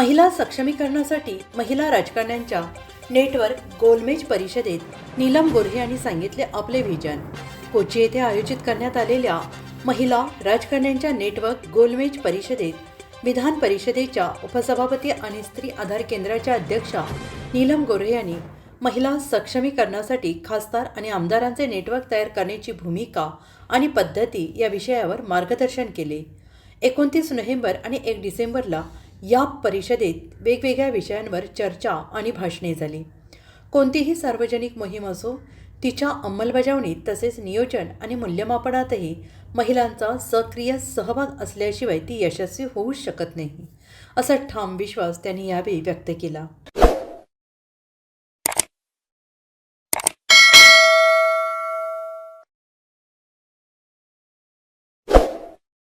महिला सक्षमीकरणासाठी महिला राजकारण्यांच्या नेटवर्क गोलमेज परिषदेत नीलम गोऱ्हे यांनी सांगितले आपले विजन कोची येथे आयोजित करण्यात आलेल्या महिला राजकारण्यांच्या नेटवर्क गोलमेज परिषदेत विधान परिषदेच्या उपसभापती आणि स्त्री आधार केंद्राच्या अध्यक्षा नीलम गोऱ्हे यांनी महिला सक्षमीकरणासाठी खासदार आणि आमदारांचे नेटवर्क तयार करण्याची भूमिका आणि पद्धती या विषयावर मार्गदर्शन केले. एकोणतीस नोव्हेंबर आणि एक डिसेंबरला या परिषदेत वेगवेगळ्या विषयांवर चर्चा आणि भाषणे झाली. कोणतीही सार्वजनिक मोहीम असो तिच्या अंमलबजावणीत तसेच नियोजन आणि मूल्यमापनातही महिलांचा सक्रिय सहभाग असल्याशिवाय ती यशस्वी होऊच शकत नाही असा ठाम विश्वास त्यांनी यावेळी व्यक्त केला.